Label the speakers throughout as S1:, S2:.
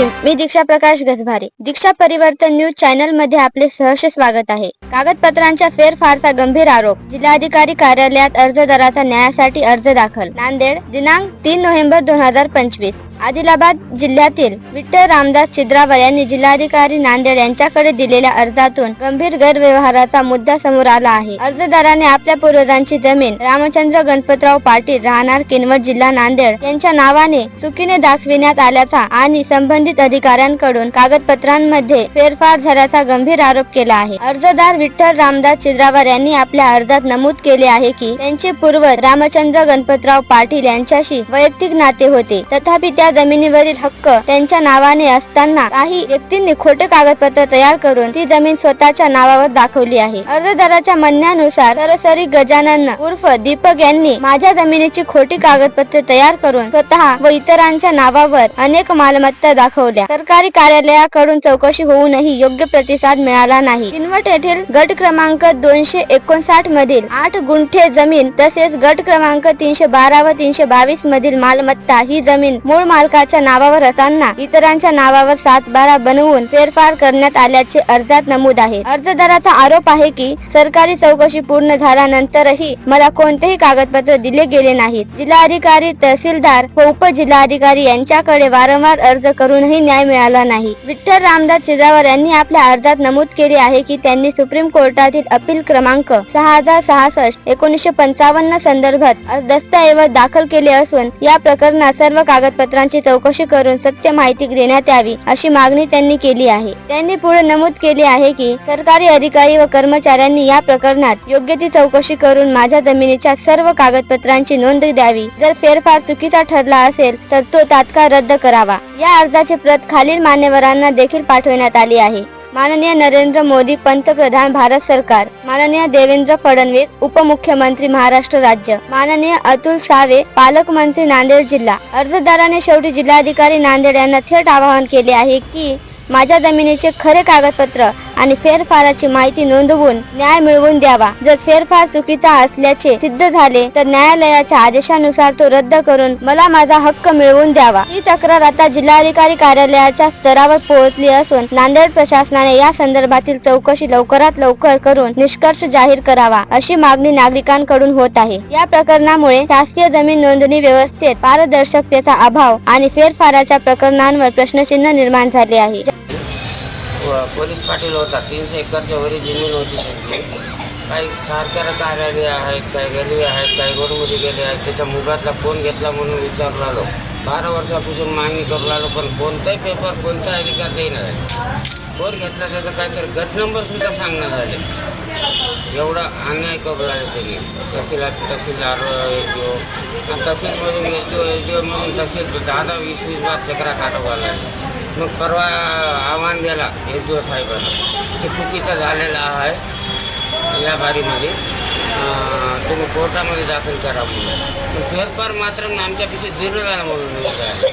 S1: मी दीक्षा प्रकाश गजभारे. दीक्षा परिवर्तन न्यूज चॅनलमध्ये आपले सहर्ष स्वागत आहे. कागदपत्रांच्या फेरफारचा गंभीर आरोप. जिल्हाधिकारी कार्यालयात अर्जदाराचा न्यायासाठी अर्ज दाखल. नांदेड दिनांक तीन नोव्हेंबर दोन हजार पंचवीस. आदिलाबाद जिल्ह्यातील विठ्ठल रामदास चिद्रावर यांनी जिल्हाधिकारी नांदेड यांच्याकडे दिलेल्या अर्जातून गंभीर गैरव्यवहाराचा मुद्दा समोर आला आहे. अर्जदाराने आपल्या पूर्वजांची जमीन रामचंद्र गणपतराव पाटील राहणार किनवट जिल्हा नांदेड यांच्या नावाने चुकीने दाखविण्यात आल्याचा आणि संबंधित अधिकाऱ्यांकडून कागदपत्रांमध्ये फेरफार झाल्याचा गंभीर आरोप केला आहे. अर्जदार विठ्ठल रामदास चिद्रावर यांनी आपल्या अर्जात नमूद केले आहे की त्यांचे पूर्वज रामचंद्र गणपतराव पाटील यांच्याशी वैयक्तिक नाते होते. तथापि त्या या जमिनीवरील हक्क त्यांच्या नावाने असताना काही व्यक्तींनी खोटे कागदपत्र तयार करून ती जमीन स्वतःच्या नावावर दाखवली आहे. अर्जदाराच्या म्हणण्यानुसार सरसरी गजानन उर्फ दीपक यांनी माझ्या जमिनीची खोटी कागदपत्रे तयार करून स्वतः व इतरांच्या नावावर अनेक मालमत्ता दाखवल्या. सरकारी कार्यालयाकडून चौकशी होऊनही योग्य प्रतिसाद मिळाला नाही. किनवट येथील गट क्रमांक दोनशे एकोणसाठ मधील आठ गुंठे जमीन तसेच गट क्रमांक तीनशे बारा व तीनशे बावीस मधील मालमत्ता ही जमीन मूळ मालकाच्या नावावर असताना इतरांच्या नावावर सात बारा बनवून फेरफार करण्यात आल्याचे अर्जात नमूद आहे. अर्जदाराचा आरोप आहे की सरकारी चौकशी पूर्ण झाल्यानंतरही मला कोणतेही कागदपत्र दिले गेले नाहीत. जिल्हाधिकारी तहसीलदार व उपजिल्हाधिकारी यांच्याकडे वारंवार अर्ज करूनही न्याय मिळाला नाही. विठ्ठल रामदास चिजावर यांनी आपल्या अर्जात नमूद केले आहे की त्यांनी सुप्रीम कोर्टातील अपील क्रमांक सहा हजार सहासष्ट एकोणीसशे पंचावन्न संदर्भात दस्तऐवज दाखल केले असून या प्रकरणात सर्व कागदपत्रांची चौकशी करून सत्य माहिती देण्यात यावी अशी मागणी त्यांनी केली आहे. त्यांनी पुढे नमूद केले आहे की सरकारी अधिकारी व कर्मचाऱ्यांनी या प्रकरणात योग्य ती चौकशी करून माझ्या जमिनीच्या सर्व कागदपत्रांची नोंद द्यावी. जर फेरफार चुकीचा ठरला असेल तर तो तात्काळ रद्द करावा. या अर्जाची प्रत खालील मान्यवरांना देखील पाठवण्यात आली आहे. माननीय नरेंद्र मोदी पंतप्रधान भारत सरकार माननीय देवेंद्र फडणवीस उपमुख्यमंत्री महाराष्ट्र राज्य माननीय अतुल सावे पालकमंत्री नांदेड जिल्हा अर्जदाराने शेवटी जिल्हाधिकारी नांदेड यांना थेट आवाहन केले आहे की माझ्या जमिनीचे खरे कागदपत्र आणि फेरफाराची माहिती नोंदवून न्याय मिळवून द्यावा. जर फेरफार चुकीचा असल्याचे सिद्ध झाले तर न्यायालयाच्या आदेशानुसार तो रद्द करून मला माझा हक्क मिळवून द्यावा. ही तक्रार आता जिल्हाधिकारी कार्यालयाच्या स्तरावर पोहोचली असून नांदेड प्रशासनाने या संदर्भातील चौकशी लवकरात लवकर करून निष्कर्ष जाहीर करावा अशी मागणी नागरिकांकडून होत आहे. या प्रकरणामुळे शासकीय जमीन नोंदणी व्यवस्थेत पारदर्शकतेचा अभाव आणि फेरफाराच्या प्रकरणांवर प्रश्नचिन्ह निर्माण झाले आहे.
S2: पोलीस पाटील होता. तीनशे एकरच्या वरी जमीन होती त्यांची. काही सारख्या कार्यालय आहेत काही गरीबी आहेत काही रोडमध्ये गेले आहेत. त्याच्या मुलातला फोन घेतला म्हणून विचारू आलो. बारा वर्षापासून मागणी करू लागलो पण कोणताही पेपर कोणता अधिकार देणार आहे फोन घेतला त्याचा काहीतरी गट नंबरसुद्धा सांगण्यात झाले एवढा अन्याय करू लागले त्यांनी. तहसीलात तहसीलदार S D O तहसीलमधून S D O S D ओमधून तहसील दहा दहा वीस वीस बार चक्रा काढावा लागला. मग परवा आव्हान दिला एस दिवस साहेबांना ते चुकीचं झालेलं आहे या बारीमध्ये. तुम्ही कोर्टामध्ये दाखल करा म्हणून. फेरफार मात्र आमच्यापेक्षा झिरो झाला म्हणून न्यूज आहे.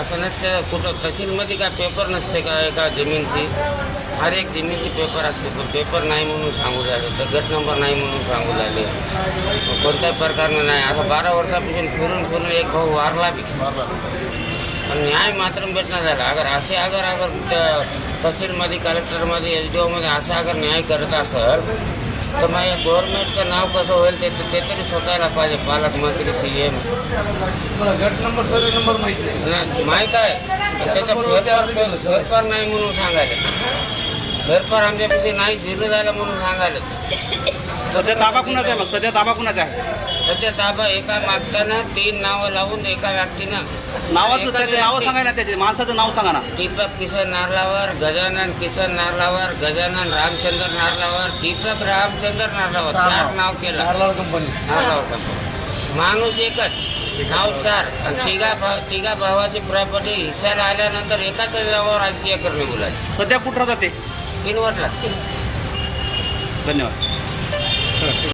S2: असं नसतं कुठं तहसीलमध्ये काय पेपर नसते का एका जमीनची? हर एक जमीनची पेपर असते पण पेपर नाही म्हणून सांगू झाले तर गट नंबर नाही म्हणून सांगू झाले कोणत्याही प्रकारनं नाही. असं बारा वर्षापासून फिरून फिरून एक भाऊ वारला बी. पण न्याय मात्र भेटणार झाला. अगर असे अगर अगर त्या तहसीलमध्ये कलेक्टरमध्ये एच डी ओमध्ये असं अगर न्याय करत असेल तर मग या गव्हर्नमेंटचं नाव कसं होईल ते ते तरी स्वतःला पाहिजे पालकमंत्री सी एम
S3: गट नंबर सर्व नंबर माहिती नाही
S2: माहीत आहे पण त्याचा फेरफार फेरफार नाही म्हणून सांगायला फेरफार आमच्यापेक्षा नाही झिरो झाला म्हणून सांगायला
S3: सध्या ताबा कुणाचा आहे मग? सध्या ताबा कुणाचा आहे?
S2: सध्या ताबा एका मागताना तीन नावं लावून एका व्यक्तीनं.
S3: नावाचं त्याचे नावं सांगा ना त्याचे माणसाचं नाव सांगा ना.
S2: दीपक किसन नारलावर गजानन किसन नारलावर गजानन रामचंद्र नारलावर दीपक रामचंद्र नारलावर. चार नाव. केलं.
S3: कंपनी.
S2: नारलावर कंपनी. माणूस एकच. नाव चार. तिघा भाव तिघा भावाची प्रॉपर्टी हिस्साला आल्यानंतर एकाच नावावर एकर निघू लागली
S3: सध्या कुठं राहतात ते?
S2: तीन लागतील.
S3: धन्यवाद.